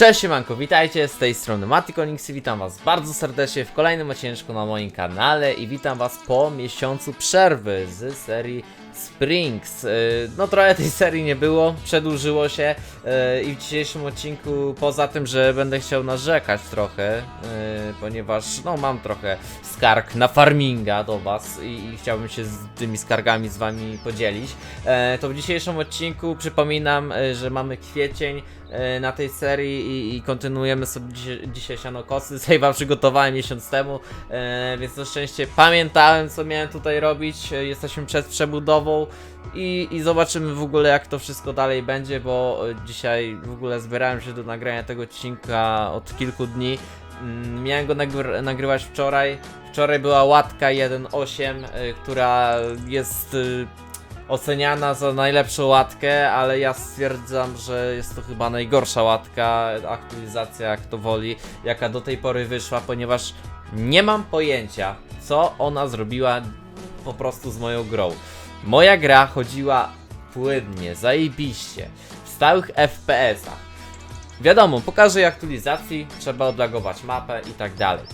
Cześć siemanko, witajcie z tej strony Matikonix i witam was bardzo serdecznie w kolejnym odcinku na moim kanale i witam was po miesiącu przerwy z serii Springs. Yy, No trochę tej serii nie było, przedłużyło się yy, i w dzisiejszym odcinku poza tym, że będę chciał narzekać trochę, yy, ponieważ no mam trochę skarg na farminga do was i, i chciałbym się z tymi skargami z wami podzielić, e, to w dzisiejszym odcinku przypominam, że mamy kwiecień na tej serii i, i kontynuujemy sobie dzisiaj, dzisiaj sianokosy. Save'a przygotowałem miesiąc temu, e, więc na szczęście pamiętałem co miałem tutaj robić. E, Jesteśmy przed przebudową i, i zobaczymy w ogóle jak to wszystko dalej będzie, bo e, dzisiaj w ogóle zbierałem się do nagrania tego odcinka od kilku dni. Mm, Miałem go nagr nagrywać wczoraj. Wczoraj była łatka 1.8, y, która jest oceniana za najlepszą łatkę, ale ja stwierdzam, że jest to chyba najgorsza łatka, aktualizacja jak to woli, jaka do tej pory wyszła, ponieważ nie mam pojęcia, co ona zrobiła po prostu z moją grą. Moja gra chodziła płynnie, zajebiście, w stałych FPS-ach. Wiadomo, po każdej aktualizacji trzeba odlagować mapę i tak dalej.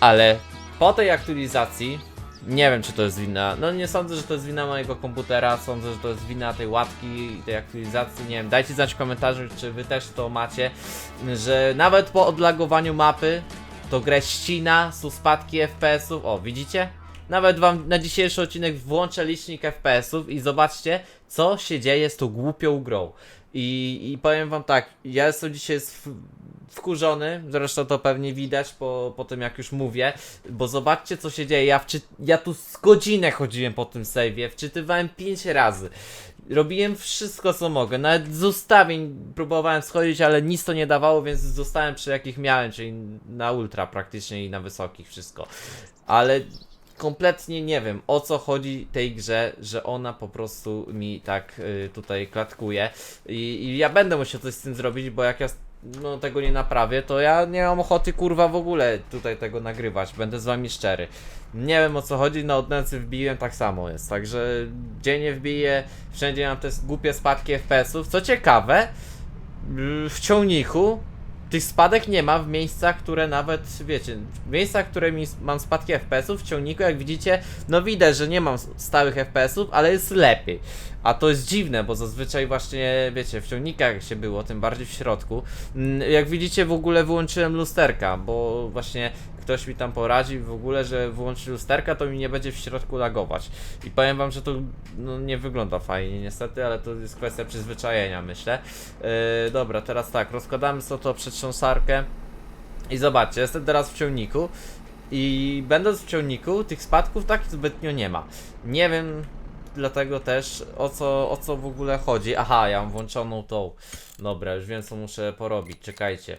Ale po tej aktualizacji nie wiem, czy to jest wina. No nie sądzę, że to jest wina mojego komputera. Sądzę, że to jest wina tej łatki i tej aktualizacji. Nie wiem, dajcie znać w komentarzu, czy wy też to macie. Że nawet po odlagowaniu mapy to grę ścina, są spadki FPS-ów. O, widzicie? Nawet wam na dzisiejszy odcinek włączę licznik FPS-ów i zobaczcie, co się dzieje z tą głupią grą. I, I powiem wam tak, ja jestem dzisiaj wkurzony, zresztą to pewnie widać po, po tym jak już mówię, bo zobaczcie co się dzieje, ja, wczy, ja tu z godzinę chodziłem po tym save'ie, wczytywałem 5 razy, robiłem wszystko co mogę, nawet z ustawień próbowałem schodzić, ale nic to nie dawało, więc zostałem przy jakich miałem, czyli na ultra praktycznie i na wysokich wszystko, ale kompletnie nie wiem o co chodzi tej grze, że ona po prostu mi tak y, tutaj klatkuje. I, i ja będę musiał coś z tym zrobić, bo jak ja no, tego nie naprawię, to ja nie mam ochoty kurwa w ogóle tutaj tego nagrywać, będę z wami szczery. Nie wiem o co chodzi, na odnęcy wbiłem tak samo jest, także gdzie nie wbiję, wszędzie mam te głupie spadki FPS-ów. Co ciekawe, w ciągniku tych spadek nie ma w miejscach, które nawet, wiecie, w miejscach, które mi mam spadki FPS-ów w ciągniku, jak widzicie, no widać, że nie mam stałych FPS-ów, ale jest lepiej. A to jest dziwne, bo zazwyczaj właśnie, wiecie, w ciągnikach się było, tym bardziej w środku. Mm, Jak widzicie, w ogóle wyłączyłem lusterka, bo właśnie ktoś mi tam poradził w ogóle, że wyłączyć lusterka, to mi nie będzie w środku lagować. I powiem wam, że to no, nie wygląda fajnie niestety, ale to jest kwestia przyzwyczajenia, myślę. Yy, dobra, teraz tak, rozkładamy sobie to przetrząsarkę i zobaczcie, jestem teraz w ciągniku i będąc w ciągniku, tych spadków tak zbytnio nie ma. Nie wiem dlatego też o co, o co w ogóle chodzi. Aha, ja mam włączoną tą. Dobra, już wiem co muszę porobić, czekajcie.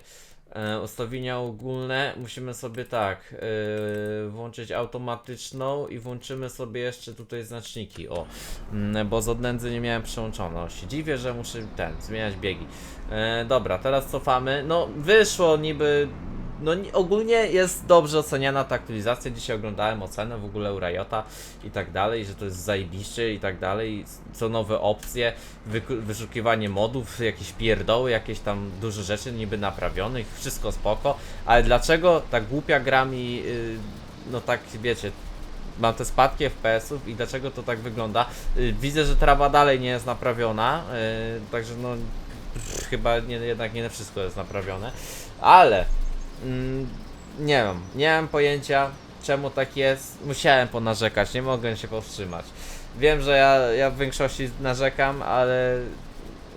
E, ustawienia ogólne musimy sobie tak e, włączyć automatyczną i włączymy sobie jeszcze tutaj znaczniki o mm, bo z odnędzy nie miałem przełączoności dziwię, że muszę ten zmieniać biegi e, dobra, teraz cofamy no wyszło niby no ni- ogólnie jest dobrze oceniana ta aktualizacja. Dzisiaj oglądałem ocenę w ogóle u Riota i tak dalej, że to jest zajebiście i tak dalej. Co nowe opcje, wyszukiwanie modów, jakieś pierdoły, jakieś tam duże rzeczy niby naprawionych, wszystko spoko. Ale dlaczego ta głupia gra mi, yy, no tak wiecie, mam te spadki FPS-ów i dlaczego to tak wygląda? Yy, widzę, że trawa dalej nie jest naprawiona, yy, także no chyba nie, jednak nie wszystko jest naprawione, ale Mm, nie wiem, nie mam pojęcia czemu tak jest. Musiałem ponarzekać, nie mogłem się powstrzymać. Wiem, że ja, ja w większości narzekam, ale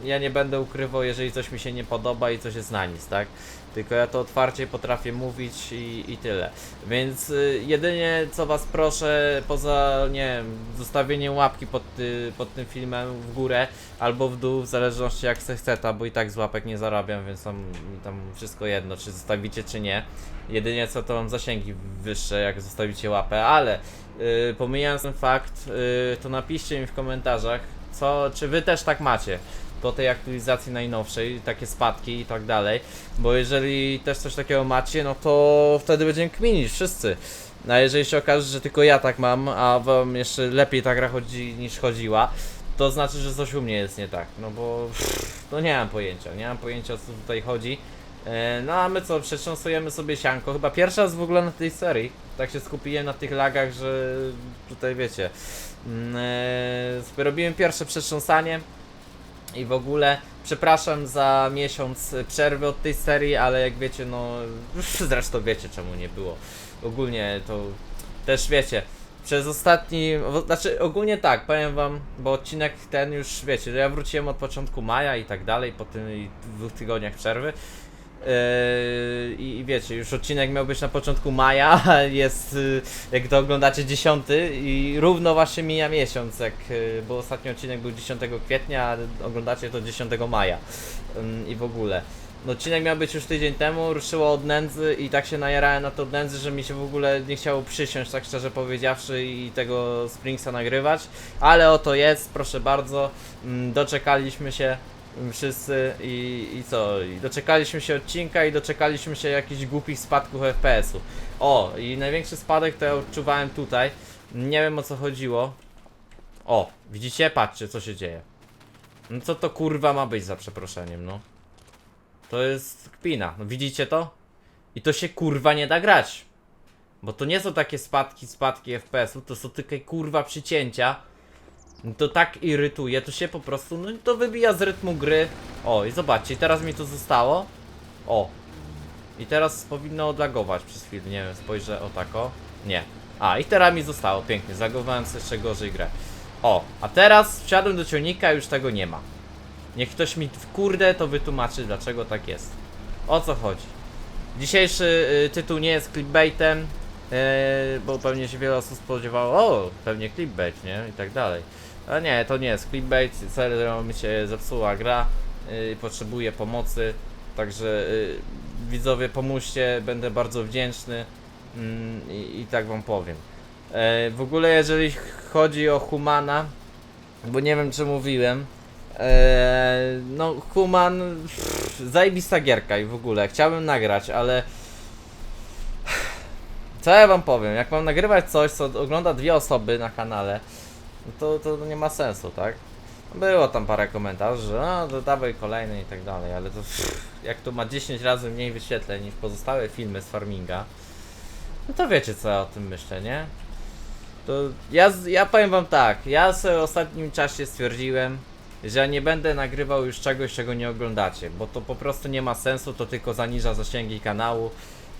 ja nie będę ukrywał, jeżeli coś mi się nie podoba i coś jest na nic, tak? Tylko ja to otwarcie potrafię mówić i, i tyle. Więc y, jedynie co was proszę, poza nie wiem, zostawieniem łapki pod, ty, pod tym filmem w górę albo w dół, w zależności jak se chce, bo i tak z łapek nie zarabiam, więc tam, tam wszystko jedno, czy zostawicie, czy nie. Jedynie co to mam zasięgi wyższe, jak zostawicie łapę, ale yy, pomijając ten fakt, yy, to napiszcie mi w komentarzach, co, czy wy też tak macie do tej aktualizacji najnowszej, takie spadki i tak dalej, bo jeżeli też coś takiego macie, no to wtedy będziemy kminić wszyscy. A jeżeli się okaże, że tylko ja tak mam, a wam jeszcze lepiej ta gra chodzi niż chodziła, to znaczy, że coś u mnie jest nie tak, no bo no nie mam pojęcia, nie mam pojęcia o co tutaj chodzi. E, No a my co, przetrząsujemy sobie sianko. Chyba pierwszy raz w ogóle na tej serii. Tak się skupiłem na tych lagach, że tutaj wiecie. sobie robiłem pierwsze przetrząsanie i w ogóle przepraszam za miesiąc przerwy od tej serii, ale jak wiecie, no zresztą wiecie czemu nie było. Ogólnie to też wiecie. Przez ostatni, znaczy ogólnie tak, powiem wam, bo odcinek ten już wiecie, ja wróciłem od początku maja i tak dalej, po tym dwóch tygodniach przerwy. Yy, I, wiecie, już odcinek miał być na początku maja, jest, yy, jak to oglądacie, 10 i równo właśnie mija miesiąc, jak, yy, bo ostatni odcinek był 10 kwietnia, a oglądacie to 10 maja i w ogóle. No, odcinek miał być już tydzień temu, ruszyło od nędzy i tak się najarałem na to od nędzy, że mi się w ogóle nie chciało przysiąść, tak szczerze powiedziawszy, i tego Springsa nagrywać. Ale oto jest, proszę bardzo, doczekaliśmy się wszyscy i, i co? I doczekaliśmy się odcinka i doczekaliśmy się jakichś głupich spadków FPS-u. O, i największy spadek to ja odczuwałem tutaj. Nie wiem o co chodziło. O, widzicie? Patrzcie co się dzieje. No co to kurwa ma być za przeproszeniem, no? To jest kpina. No widzicie to? I to się kurwa nie da grać. Bo to nie są takie spadki, spadki FPS-u, to są tylko kurwa przycięcia. No To tak irytuje, to się po prostu, no to wybija z rytmu gry. O, i zobaczcie, teraz mi to zostało. O. I teraz powinno odlagować przez chwilę, nie wiem, spojrzę o tako. Nie. A, i teraz mi zostało, pięknie, zagowałem sobie jeszcze gorzej grę. O, a teraz wsiadłem do ciągnika, już tego nie ma. Niech ktoś mi w kurde to wytłumaczy, dlaczego tak jest. O co chodzi? Dzisiejszy y, tytuł nie jest clickbaitem, y, bo pewnie się wiele osób spodziewało, o, pewnie clickbait, nie? I tak dalej. A nie, to nie jest clickbait, serio mi się zepsuła gra y, i potrzebuję pomocy, także y, widzowie pomóżcie, będę bardzo wdzięczny mm, i, tak wam powiem. E, w ogóle jeżeli chodzi o Humana, bo nie wiem czy mówiłem, Eee, no, Human. Pff, zajebista gierka i w ogóle. Chciałbym nagrać, ale. Co ja wam powiem? Jak mam nagrywać coś, co ogląda dwie osoby na kanale, to, to nie ma sensu, tak? Było tam parę komentarzy, że no, to dawaj kolejny i tak dalej, ale to pff, jak to ma 10 razy mniej wyświetleń niż pozostałe filmy z farminga, no to wiecie co ja o tym myślę, nie? To ja, ja powiem wam tak, ja sobie w ostatnim czasie stwierdziłem, że nie będę nagrywał już czegoś, czego nie oglądacie, bo to po prostu nie ma sensu, to tylko zaniża zasięgi kanału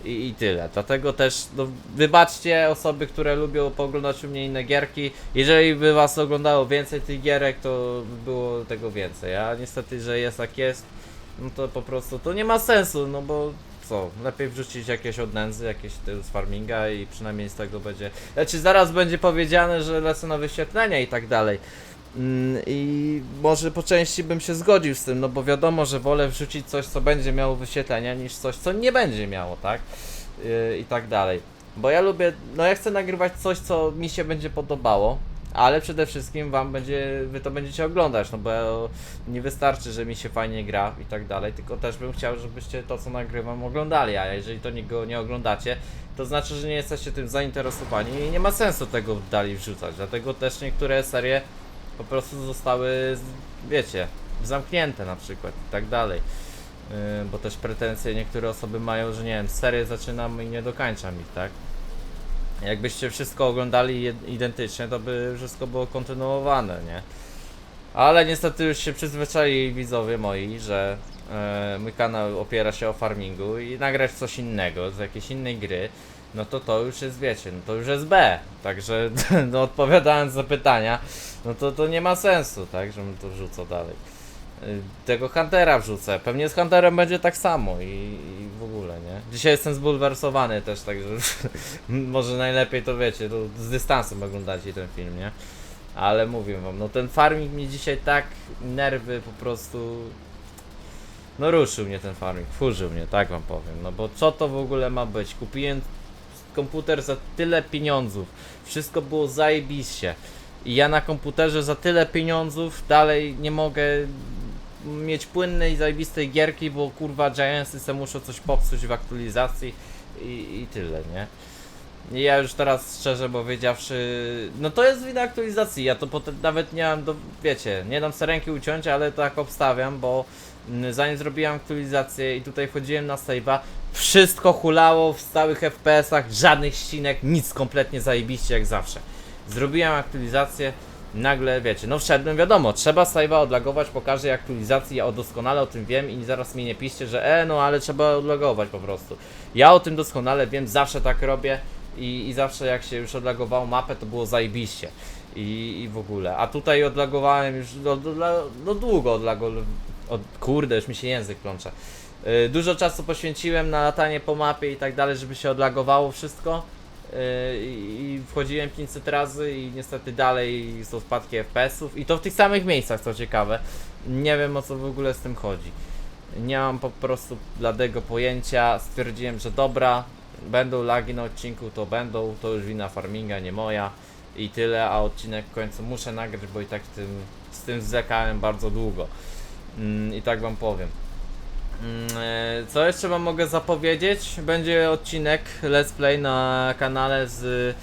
i, i tyle. Dlatego też, no, wybaczcie osoby, które lubią pooglądać u mnie inne gierki. Jeżeli by was oglądało więcej tych gierek, to by było tego więcej. A niestety, że jest jak jest, no to po prostu to nie ma sensu, no bo co, lepiej wrzucić jakieś od nędzy, jakieś z farminga i przynajmniej z tego będzie. Znaczy zaraz będzie powiedziane, że lecę na wyświetlenia i tak dalej. Mm, I może po części bym się zgodził z tym, no bo wiadomo, że wolę wrzucić coś, co będzie miało wyświetlenia, niż coś, co nie będzie miało, tak? Yy, I tak dalej. Bo ja lubię, no ja chcę nagrywać coś, co mi się będzie podobało, ale przede wszystkim wam będzie, wy to będziecie oglądać, no bo nie wystarczy, że mi się fajnie gra i tak dalej, tylko też bym chciał, żebyście to, co nagrywam, oglądali, a jeżeli to nie, go nie oglądacie, to znaczy, że nie jesteście tym zainteresowani i nie ma sensu tego dalej wrzucać, dlatego też niektóre serie po prostu zostały, wiecie, zamknięte na przykład i tak dalej. Yy, bo też pretensje niektóre osoby mają, że nie wiem, serię zaczynam i nie dokończam ich, tak? Jakbyście wszystko oglądali identycznie, to by wszystko było kontynuowane, nie? Ale niestety już się przyzwyczaili widzowie moi, że e, mój kanał opiera się o farmingu i nagrać coś innego, z jakiejś innej gry, no to to już jest, wiecie, no to już jest B. Także, no odpowiadając na pytania, no to to nie ma sensu, tak, żebym to wrzucał dalej. Y, Tego Huntera wrzucę. Pewnie z Hunterem będzie tak samo i, i w ogóle, nie? Dzisiaj jestem zbulwersowany też, także może najlepiej to wiecie, to z dystansem oglądacie ten film, nie? Ale mówię wam, no ten farming mi dzisiaj tak nerwy po prostu. No ruszył mnie ten farming, wkurzył mnie, tak wam powiem. No bo co to w ogóle ma być? Kupiłem komputer za tyle pieniądzów. Wszystko było zajebiście. I ja na komputerze za tyle pieniądzów dalej nie mogę mieć płynnej i zajebistej gierki, bo kurwa Giantsy se muszą coś popsuć w aktualizacji i, i tyle, nie? Ja już teraz szczerze powiedziawszy, no to jest wina aktualizacji, ja to potem nawet nie mam do, wiecie, nie dam sobie ręki uciąć, ale tak obstawiam, bo Mm, Zanim zrobiłem aktualizację i tutaj wchodziłem na save'a, wszystko hulało w stałych FPS-ach, żadnych ścinek, nic kompletnie zajebiście jak zawsze. Zrobiłem aktualizację, nagle wiecie, no wszedłem, wiadomo, trzeba save'a odlagować po każdej aktualizacji, ja doskonale o tym wiem i zaraz mnie nie piszcie, że e, no ale trzeba odlagować po prostu. Ja o tym doskonale wiem, zawsze tak robię i, i zawsze jak się już odlagowało mapę, to było zajebiście. I, i w ogóle. A tutaj odlagowałem już, no, no, no długo odlagowałem, od, kurde, już mi się język plącze. Yy, dużo czasu poświęciłem na latanie po mapie i tak dalej, żeby się odlagowało wszystko. Yy, I wchodziłem 500 razy i niestety dalej są spadki FPS-ów i to w tych samych miejscach, co ciekawe. Nie wiem o co w ogóle z tym chodzi. Nie mam po prostu bladego pojęcia. Stwierdziłem, że dobra, będą lagi na odcinku, to będą, to już wina farminga, nie moja. I tyle, a odcinek w końcu muszę nagrać, bo i tak tym, z tym zwlekałem bardzo długo. Mm, I tak wam powiem. Mm, e, Co jeszcze wam mogę zapowiedzieć? Będzie odcinek Let's Play na kanale z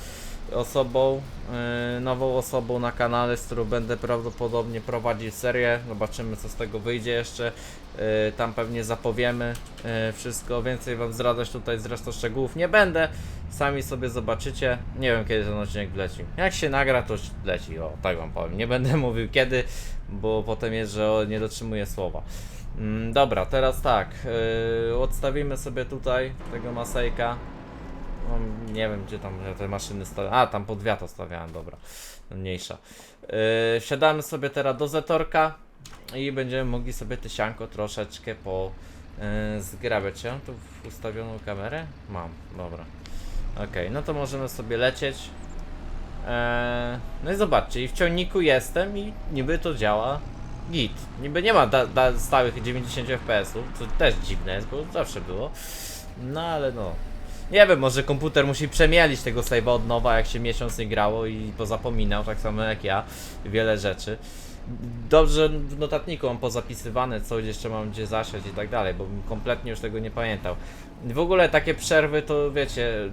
osobą, e, nową osobą na kanale, z którą będę prawdopodobnie prowadził serię. Zobaczymy co z tego wyjdzie jeszcze. E, Tam pewnie zapowiemy e, wszystko. Więcej wam zdradzać tutaj zresztą szczegółów nie będę. Sami sobie zobaczycie. Nie wiem kiedy ten odcinek wleci. Jak się nagra, to leci. O, tak wam powiem. Nie będę mówił kiedy, bo potem jest, że nie dotrzymuję słowa. Mm, dobra, teraz tak. Yy, odstawimy sobie tutaj tego Masejka. No, nie wiem gdzie tam te maszyny stawiałem. A, tam pod wiatr stawiałem, dobra. Mniejsza. Yy, wsiadamy sobie teraz do Zetorka i będziemy mogli sobie tysianko troszeczkę po yy, zgrabiać. Ja mam tu ustawioną kamerę? Mam, dobra. Okej, no to możemy sobie lecieć. Eee, no i zobaczcie, i w ciągniku jestem i niby to działa git. Niby nie ma da, da stałych 90 fps-ów, co też dziwne jest, bo zawsze było. No ale no. Nie wiem, może komputer musi przemielić tego save'a od nowa, jak się miesiąc nie grało i pozapominał, tak samo jak ja, wiele rzeczy. Dobrze w notatniku mam pozapisywane, co jeszcze mam gdzie zasiać i tak dalej, bo bym kompletnie już tego nie pamiętał. W ogóle takie przerwy to wiecie,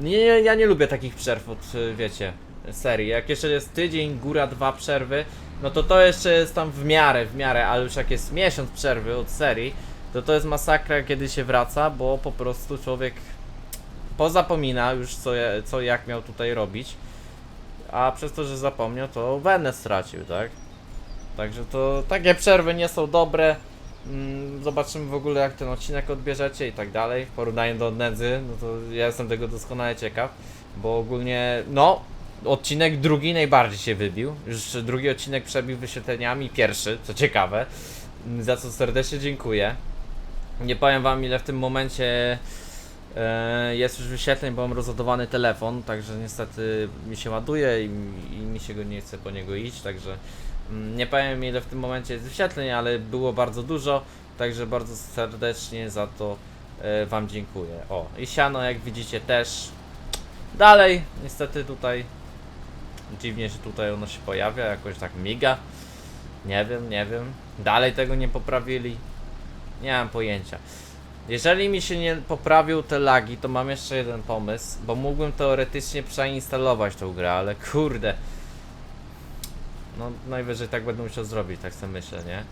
nie, ja nie lubię takich przerw od, wiecie, serii. Jak jeszcze jest tydzień, góra dwa przerwy, no to to jeszcze jest tam w miarę, w miarę, ale już jak jest miesiąc przerwy od serii, to to jest masakra, kiedy się wraca, bo po prostu człowiek pozapomina już co, co jak miał tutaj robić, a przez to, że zapomniał, to wenę stracił, tak? Także to takie przerwy nie są dobre. Mm, Zobaczymy w ogóle jak ten odcinek odbierzecie i tak dalej. W porównaniu do Nedzy, no to ja jestem tego doskonale ciekaw, bo ogólnie, no, odcinek drugi najbardziej się wybił. Już drugi odcinek przebił wyświetleniami, pierwszy, co ciekawe, mm, za co serdecznie dziękuję. Nie powiem wam ile w tym momencie e, jest już wyświetleń, bo mam rozładowany telefon, także niestety mi się ładuje i, i mi się go nie chce po niego iść, także mm, nie powiem ile w tym momencie jest wyświetleń, ale było bardzo dużo, także bardzo serdecznie za to e, wam dziękuję. O, i siano jak widzicie też Dalej, niestety tutaj dziwnie się tutaj ono się pojawia, jakoś tak miga. Nie wiem, nie wiem. Dalej tego nie poprawili. Nie mam pojęcia. Jeżeli mi się nie poprawią te lagi, to mam jeszcze jeden pomysł, bo mógłbym teoretycznie przeinstalować tą grę, ale kurde. No najwyżej tak będę musiał zrobić, tak sobie myślę, nie?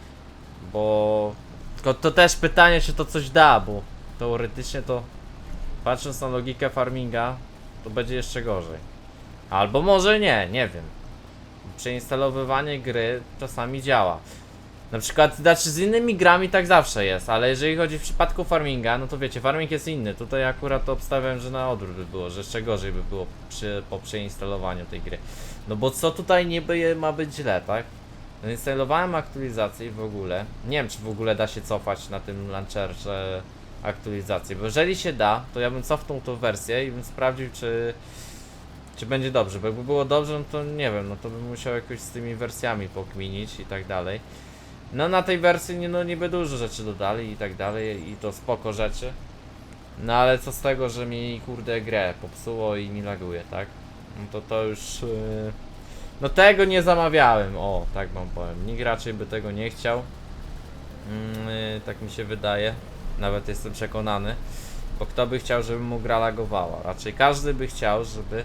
Bo tylko to też pytanie, czy to coś da, bo teoretycznie to patrząc na logikę farminga, to będzie jeszcze gorzej. Albo może nie, nie wiem. Przeinstalowywanie gry czasami działa. Na przykład, znaczy z innymi grami tak zawsze jest, ale jeżeli chodzi w przypadku farminga, no to wiecie, farming jest inny. Tutaj akurat obstawiam, że na odwrót by było, że jeszcze gorzej by było przy, po przeinstalowaniu tej gry. No bo co tutaj niby ma być źle, tak? Zainstalowałem aktualizację i w ogóle. Nie wiem, czy w ogóle da się cofać na tym launcherze aktualizację, bo jeżeli się da, to ja bym cofnął tą wersję i bym sprawdził, czy, czy będzie dobrze, bo jakby było dobrze, no to nie wiem, no to bym musiał jakoś z tymi wersjami pokminić i tak dalej. No na tej wersji nie, no niby dużo rzeczy dodali i tak dalej i to spoko rzeczy. No ale co z tego, że mi kurde grę popsuło i mi laguje, tak? No to to już... Yy... No tego nie zamawiałem, o tak wam powiem. Nikt raczej by tego nie chciał. Mm, yy, tak mi się wydaje. Nawet jestem przekonany. Bo kto by chciał, żeby mu gra lagowała? Raczej każdy by chciał, żeby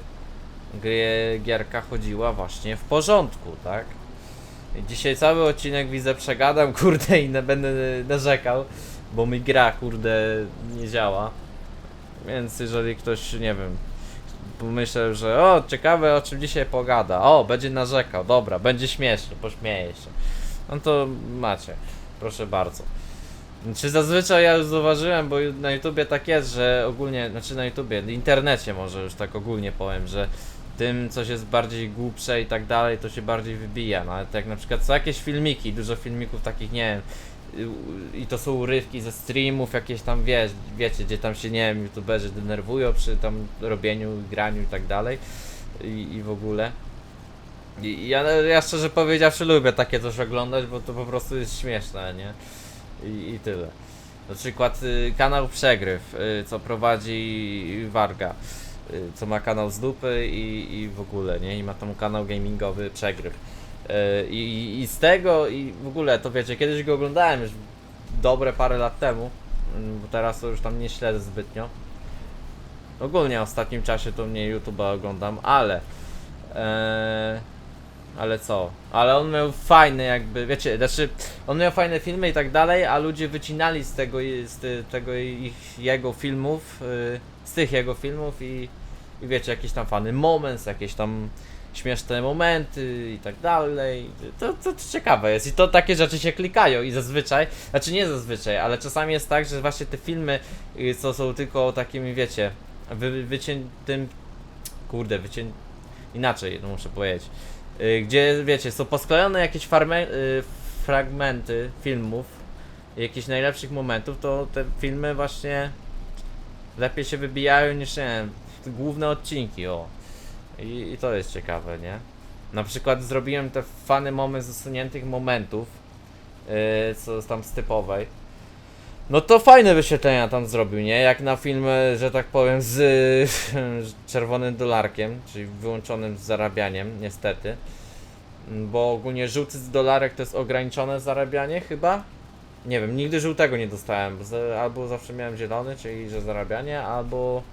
gierka chodziła właśnie w porządku, tak? Dzisiaj cały odcinek widzę przegadam, kurde, i będę narzekał, bo mi gra, kurde, nie działa. Więc jeżeli ktoś, nie wiem, pomyślał, że o, ciekawe o czym dzisiaj pogada, o, będzie narzekał, dobra, będzie śmiesznie, pośmieje się. No to macie, proszę bardzo. Czy zazwyczaj ja już zauważyłem, bo na YouTubie tak jest, że ogólnie, znaczy na YouTubie, w internecie może już tak ogólnie powiem, że tym coś jest bardziej głupsze i tak dalej, to się bardziej wybija. No ale tak na przykład są jakieś filmiki, dużo filmików takich, nie wiem, y, i to są urywki ze streamów, jakieś tam wiesz, wiecie, gdzie tam się nie wiem, youtuberzy denerwują przy tam robieniu, graniu i tak dalej. I, i w ogóle. I, ja, ja szczerze powiedziawszy lubię takie coś oglądać, bo to po prostu jest śmieszne, nie? I, i tyle. Na przykład y, kanał Przegryw, y, co prowadzi Warga, co ma kanał z dupy i, i w ogóle, nie? I ma tam kanał gamingowy Przegryw. Y, i, I z tego i w ogóle, to wiecie, kiedyś go oglądałem już dobre parę lat temu, mm, bo teraz to już tam nie śledzę zbytnio. Ogólnie w ostatnim czasie to mniej YouTube'a oglądam, ale... E, ale co? Ale on miał fajne jakby, wiecie, znaczy on miał fajne filmy i tak dalej, a ludzie wycinali z tego, i- z tego ich, jego filmów, y, z tych jego filmów i, i wiecie, jakieś tam fany moments, jakieś tam śmieszne momenty i tak dalej. To, to, to ciekawe jest i to takie rzeczy się klikają i zazwyczaj, znaczy nie zazwyczaj, ale czasami jest tak, że właśnie te filmy, y, co są tylko takimi, wiecie, wy, wyciętym, kurde, wycię... inaczej, no muszę powiedzieć. Y, gdzie wiecie, są posklejone jakieś farme, y, fragmenty filmów, jakichś najlepszych momentów, to te filmy właśnie lepiej się wybijają niż nie wiem, główne odcinki, o. I, I to jest ciekawe, nie? Na przykład zrobiłem te fany moment z usuniętych momentów, yy, co tam z typowej. No to fajne wyświetlenia tam zrobił, nie? Jak na film, że tak powiem, z z czerwonym dolarkiem, czyli wyłączonym z zarabianiem, niestety. Bo ogólnie żółty z dolarek to jest ograniczone zarabianie chyba? Nie wiem, nigdy żółtego nie dostałem, albo zawsze miałem zielony, czyli że zarabianie, albo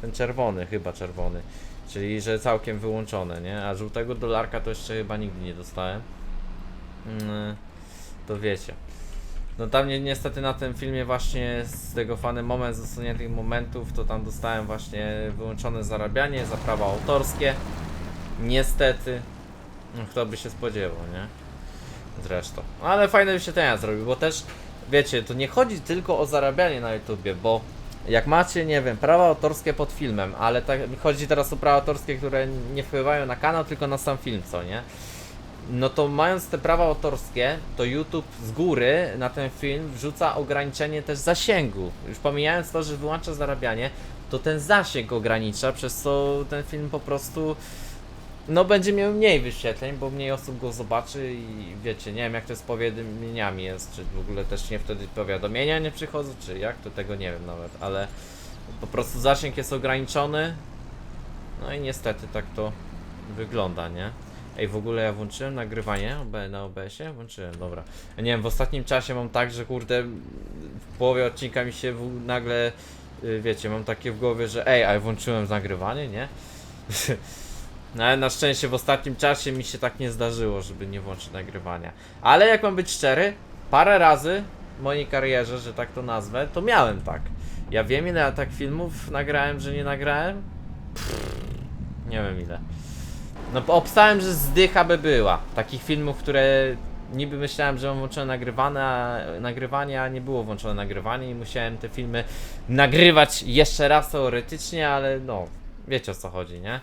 ten czerwony, chyba czerwony, czyli że całkiem wyłączone, nie? A żółtego dolarka to jeszcze chyba nigdy nie dostałem. Mm, To wiecie. No tam ni niestety na tym filmie właśnie z tego fany moment z usuniętych momentów, to tam dostałem właśnie wyłączone zarabianie za prawa autorskie. Niestety. Kto by się spodziewał, nie? Zresztą. Ale fajne wyświetlenia zrobił, bo też wiecie, to nie chodzi tylko o zarabianie na YouTubie, bo jak macie, nie wiem, prawa autorskie pod filmem, ale tak chodzi teraz o prawa autorskie, które nie wpływają na kanał, tylko na sam film, co nie? No to mając te prawa autorskie, to YouTube z góry na ten film wrzuca ograniczenie też zasięgu. Już pomijając to, że wyłącza zarabianie, to ten zasięg ogranicza, przez co ten film po prostu no będzie miał mniej wyświetleń, bo mniej osób go zobaczy i wiecie, nie wiem jak to z powiadomieniami jest, czy w ogóle też nie wtedy powiadomienia nie przychodzą, czy jak, to tego nie wiem nawet, ale po prostu zasięg jest ograniczony, no i niestety tak to wygląda, nie? Ej, w ogóle ja włączyłem nagrywanie na OBS-ie? Włączyłem, dobra. Ja nie wiem, w ostatnim czasie mam tak, że kurde, w połowie odcinka mi się w, nagle, y, wiecie, mam takie w głowie, że ej, ale włączyłem nagrywanie, nie? No ale na szczęście w ostatnim czasie mi się tak nie zdarzyło, żeby nie włączyć nagrywania. Ale jak mam być szczery, parę razy w mojej karierze, że tak to nazwę, to miałem tak. Ja wiem ile tak filmów nagrałem, że nie nagrałem? Pff, nie wiem ile. No obstałem, że zdycha by była. Takich filmów, które niby myślałem, że mam włączone nagrywane, nagrywanie, a nie było włączone nagrywanie i musiałem te filmy nagrywać jeszcze raz teoretycznie, ale no, wiecie o co chodzi, nie?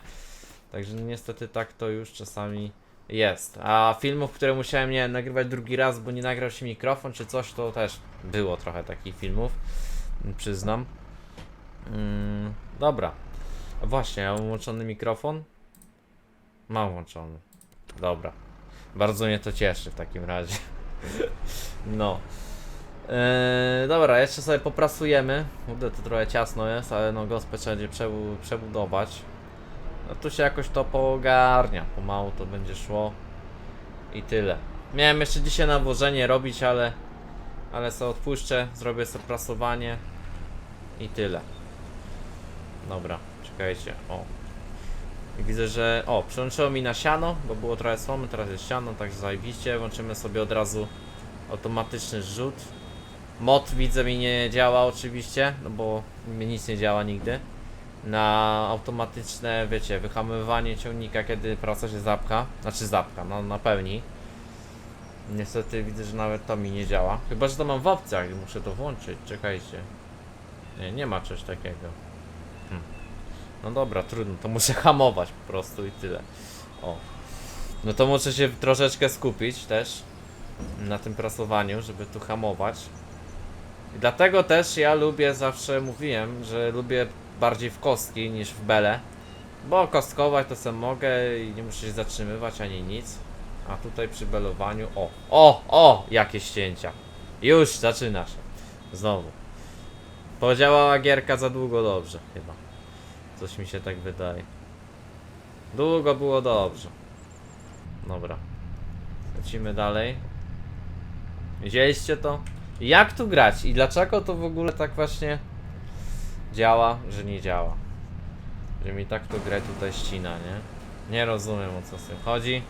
Także niestety tak to już czasami jest. A filmów, które musiałem, nie nagrywać drugi raz, bo nie nagrał się mikrofon czy coś, to też było trochę takich filmów, przyznam. Mm, dobra. Właśnie, ja mam włączony mikrofon? Mam włączony. Dobra. Bardzo mnie to cieszy w takim razie. No. Eee, dobra, jeszcze sobie poprasujemy. Kurde, to trochę ciasno jest, ale no gospę trzeba będzie przebu przebudować. No tu się jakoś to pogarnia. Pomału to będzie szło. I tyle. Miałem jeszcze dzisiaj nawożenie robić, ale... Ale sobie odpuszczę, zrobię sobie prasowanie. I tyle. Dobra, czekajcie. O. I widzę, że... O, przełączyło mi na siano, bo było trochę słomy, teraz jest siano, także zajebiście. Włączymy sobie od razu automatyczny rzut. Mod widzę mi nie działa oczywiście, no bo mi nic nie działa nigdy. Na automatyczne, wiecie, wyhamowywanie ciągnika, kiedy praca się zapka, znaczy zapka, no na pełni. Niestety widzę, że nawet to mi nie działa. Chyba, że to mam w opcjach i muszę to włączyć, czekajcie. Nie, nie ma czegoś takiego. Hm. No dobra, trudno, to muszę hamować po prostu i tyle. O. No to muszę się troszeczkę skupić też na tym prasowaniu, żeby tu hamować. I dlatego też ja lubię, zawsze mówiłem, że lubię bardziej w kostki niż w bele. Bo kostkować to sobie mogę i nie muszę się zatrzymywać ani nic. A tutaj przy belowaniu, o, o, o, jakie ścięcia. Już zaczyna się. Znowu. Podziałała gierka za długo dobrze, chyba. Coś mi się tak wydaje. Długo było dobrze. Dobra. Lecimy dalej. Widzieliście to? Jak tu grać i dlaczego to w ogóle tak właśnie działa, że nie działa? Że mi tak to grę tutaj ścina, nie? Nie rozumiem o co z tym chodzi.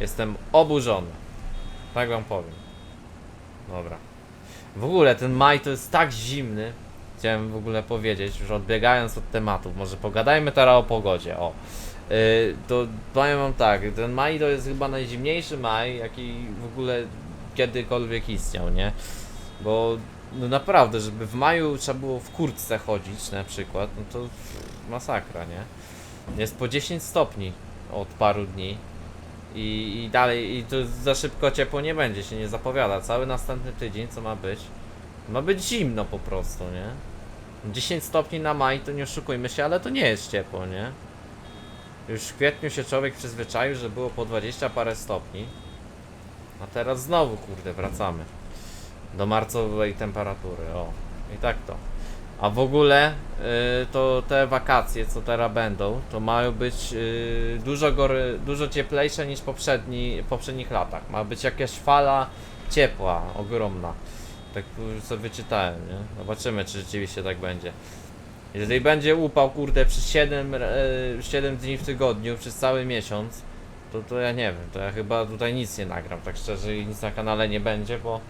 Jestem oburzony. Tak wam powiem. Dobra. W ogóle ten maj to jest tak zimny. Chciałem w ogóle powiedzieć, już odbiegając od tematów, może pogadajmy teraz o pogodzie. O. Yy, to powiem wam tak, ten maj to jest chyba najzimniejszy maj, jaki w ogóle kiedykolwiek istniał, nie? Bo no naprawdę, żeby w maju trzeba było w kurtce chodzić na przykład, no to masakra, nie? Jest po 10 stopni od paru dni. I, I dalej, i to za szybko ciepło nie będzie, się nie zapowiada. Cały następny tydzień, co ma być, ma być zimno po prostu, nie? 10 stopni na maj, to nie oszukujmy się, ale to nie jest ciepło, nie? Już w kwietniu się człowiek przyzwyczaił, że było po 20 parę stopni. A teraz znowu, kurde, wracamy do marcowej temperatury, o. I tak to. A w ogóle y, to te wakacje, co teraz będą, to mają być y, dużo gory, dużo cieplejsze niż poprzedni, poprzednich latach. Ma być jakaś fala ciepła, ogromna. Tak sobie czytałem, nie? Zobaczymy, czy rzeczywiście tak będzie. Jeżeli będzie upał, kurde, przez 7, y, 7 dni w tygodniu, przez cały miesiąc, to, to ja nie wiem, to ja chyba tutaj nic nie nagram, tak szczerze, i nic na kanale nie będzie, bo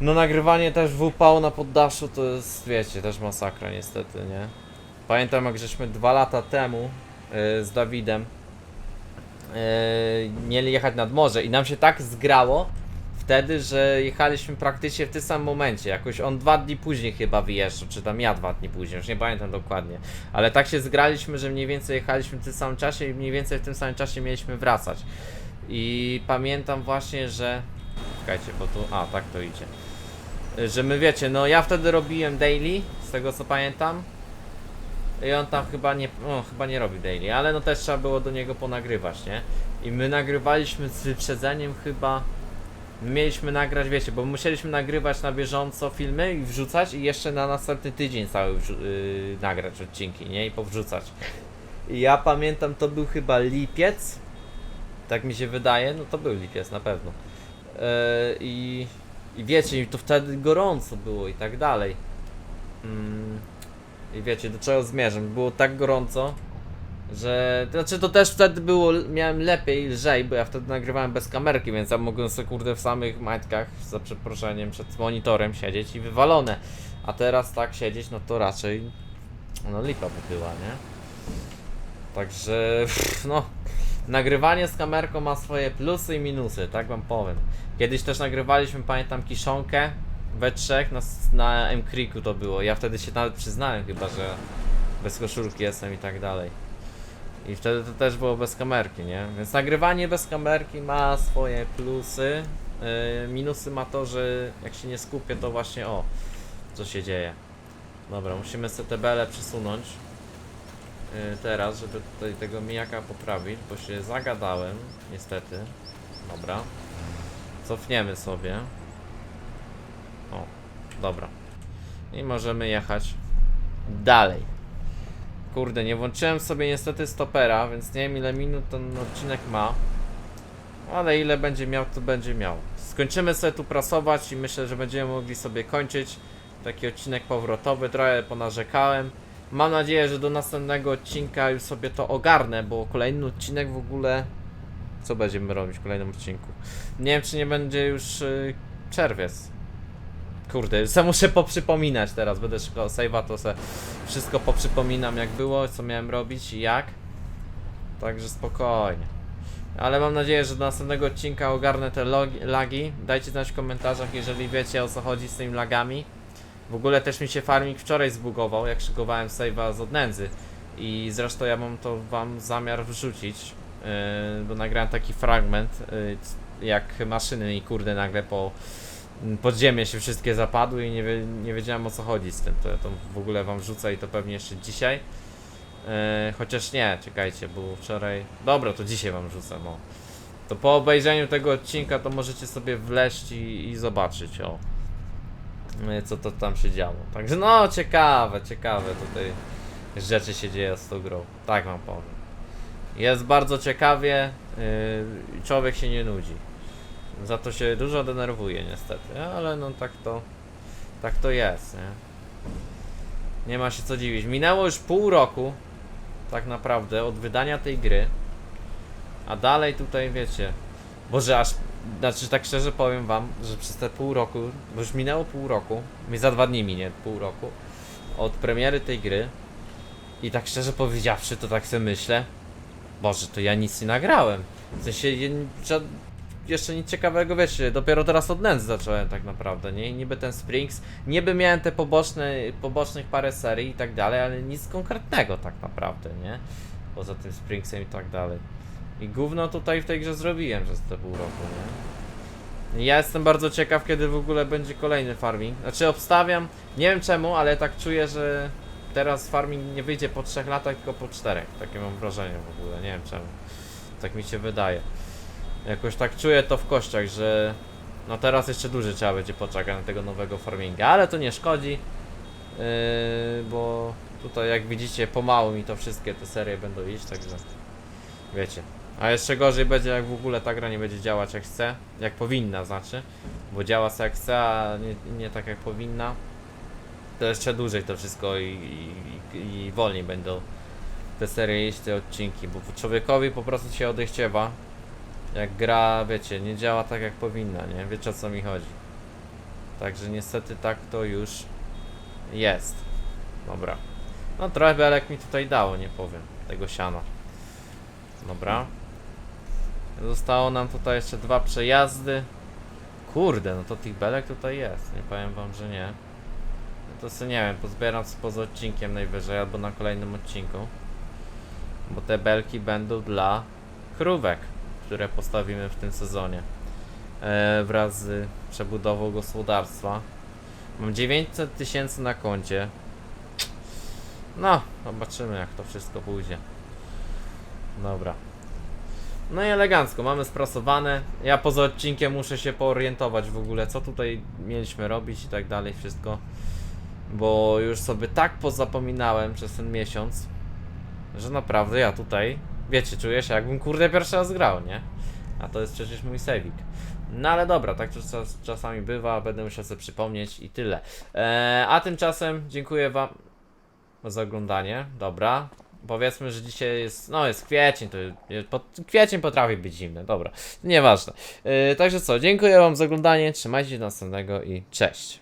no nagrywanie też w upał na poddaszu to jest, wiecie, też masakra niestety, nie? Pamiętam jak żeśmy dwa lata temu yy, z Dawidem yy, mieli jechać nad morze i nam się tak zgrało wtedy, że jechaliśmy praktycznie w tym samym momencie. Jakoś on dwa dni później chyba wyjeżdżał, czy tam ja dwa dni później, już nie pamiętam dokładnie. Ale tak się zgraliśmy, że mniej więcej jechaliśmy w tym samym czasie i mniej więcej w tym samym czasie mieliśmy wracać. I pamiętam właśnie, że... Czekajcie, bo tu... A, tak to idzie że my wiecie, no ja wtedy robiłem daily, z tego co pamiętam. I on tam chyba nie, no, chyba nie robi daily, ale no też trzeba było do niego ponagrywać, nie? I my nagrywaliśmy z wyprzedzeniem chyba. My mieliśmy nagrać, wiecie, bo musieliśmy nagrywać na bieżąco filmy i wrzucać i jeszcze na następny tydzień cały yy, nagrać odcinki, nie? I powrzucać. I ja pamiętam, to był chyba lipiec. Tak mi się wydaje, no to był lipiec na pewno. Yy, I i wiecie, to wtedy gorąco było i tak dalej. Mm. I wiecie, do czego zmierzam? Było tak gorąco, że... Znaczy to też wtedy było, miałem lepiej, lżej, bo ja wtedy nagrywałem bez kamerki, więc ja mogłem sobie kurde w samych majtkach, za przeproszeniem, przed monitorem siedzieć i wywalone. A teraz tak siedzieć, no to raczej... No lipa by była, nie? Także... no... Nagrywanie z kamerką ma swoje plusy i minusy, tak wam powiem. Kiedyś też nagrywaliśmy, pamiętam, kiszonkę we trzech na, na M-Creeku to było. Ja wtedy się nawet przyznałem chyba, że bez koszulki jestem i tak dalej. I wtedy to też było bez kamerki, nie? Więc nagrywanie bez kamerki ma swoje plusy. Yy, minusy ma to, że jak się nie skupię, to właśnie o, co się dzieje. Dobra, musimy sobie te bele przesunąć teraz, żeby tutaj tego mijaka poprawić, bo się zagadałem, niestety. Dobra. Cofniemy sobie. O, dobra. I możemy jechać dalej. Kurde, nie włączyłem sobie niestety stopera, więc nie wiem ile minut ten odcinek ma. Ale ile będzie miał, to będzie miał. Skończymy sobie tu prasować i myślę, że będziemy mogli sobie kończyć taki odcinek powrotowy. Trochę ponarzekałem. Mam nadzieję, że do następnego odcinka już sobie to ogarnę, bo kolejny odcinek w ogóle. Co będziemy robić w kolejnym odcinku? Nie wiem, czy nie będzie już y, czerwiec. Kurde, sam muszę poprzypominać teraz. Będę szukał save'a, to se wszystko poprzypominam, jak było, co miałem robić i jak. Także spokojnie. Ale mam nadzieję, że do następnego odcinka ogarnę te lagi. Dajcie znać w komentarzach, jeżeli wiecie o co chodzi z tymi lagami. W ogóle też mi się farming wczoraj zbugował, jak szykowałem save'a z odnędzy. I zresztą ja mam to wam zamiar wrzucić, yy, bo nagrałem taki fragment, yy, jak maszyny i kurde nagle po podziemie się wszystkie zapadły i nie, wie, nie wiedziałem o co chodzi z tym. To, to w ogóle wam wrzucę i to pewnie jeszcze dzisiaj. Yy, chociaż nie, czekajcie, bo wczoraj. Dobra, to dzisiaj wam wrzucę, no. To po obejrzeniu tego odcinka to możecie sobie wleść i, i zobaczyć, o. Yy, Co to tam się działo. Także no, ciekawe, ciekawe tutaj rzeczy się dzieją z tą grą. Tak wam powiem. Jest bardzo ciekawie, yy, człowiek się nie nudzi. Za to się dużo denerwuje niestety, ale no tak to, tak to jest, nie? Nie ma się co dziwić. Minęło już pół roku, tak naprawdę, od wydania tej gry. A dalej tutaj wiecie. Boże, aż. Znaczy, tak szczerze powiem wam, że przez te pół roku, bo już minęło pół roku, mi za dwa dni minie pół roku, od premiery tej gry. I tak szczerze powiedziawszy, to tak sobie myślę. Boże, to ja nic nie nagrałem. W sensie, jeszcze nic ciekawego, wiecie, dopiero teraz od nędzy zacząłem tak naprawdę, nie? I niby ten Springs, niby miałem te poboczne, pobocznych parę serii i tak dalej, ale nic konkretnego tak naprawdę, nie? Poza tym Springsem i tak dalej. I gówno tutaj w tej grze zrobiłem przez te pół roku, nie? Ja jestem bardzo ciekaw, kiedy w ogóle będzie kolejny farming. Znaczy obstawiam, nie wiem czemu, ale tak czuję, że teraz farming nie wyjdzie po trzech latach, tylko po czterech. Takie mam wrażenie w ogóle, nie wiem czemu. Tak mi się wydaje. Jakoś tak czuję to w kościach, że no teraz jeszcze dłużej trzeba będzie poczekać na tego nowego farminga, ale to nie szkodzi, yy, bo tutaj jak widzicie pomału mi to wszystkie te serie będą iść, także wiecie. A jeszcze gorzej będzie jak w ogóle ta gra nie będzie działać jak chce, jak powinna znaczy, bo działa sobie jak chce, a nie, nie tak jak powinna. To jeszcze dłużej to wszystko i, i, i, wolniej będą te serie iść, te odcinki, bo człowiekowi po prostu się odechciewa jak gra, wiecie, nie działa tak jak powinna, nie? Wiecie o co mi chodzi. Także niestety tak to już jest. Dobra. No trochę belek mi tutaj dało, nie powiem, tego siana. Dobra. Zostało nam tutaj jeszcze dwa przejazdy. Kurde, no to tych belek tutaj jest, nie powiem wam, że nie. No to sobie nie wiem, pozbieram sobie poza odcinkiem najwyżej, albo na kolejnym odcinku. Bo te belki będą dla krówek które postawimy w tym sezonie e, wraz z przebudową gospodarstwa. Mam 900 tysięcy na koncie. No, zobaczymy jak to wszystko pójdzie. Dobra. No i elegancko, mamy sprasowane. Ja poza odcinkiem muszę się poorientować w ogóle, co tutaj mieliśmy robić i tak dalej, wszystko. Bo już sobie tak pozapominałem przez ten miesiąc, że naprawdę ja tutaj wiecie, czuję się jakbym kurde pierwszy raz grał, nie? A to jest przecież mój sejwik. No ale dobra, tak to czas, czasami bywa, będę musiał sobie przypomnieć i tyle. Eee, a tymczasem dziękuję wam za oglądanie, dobra. Powiedzmy, że dzisiaj jest, no jest kwiecień, to pod, kwiecień potrafi być zimny, dobra, nieważne. Eee, także co, dziękuję wam za oglądanie, trzymajcie się do następnego i cześć.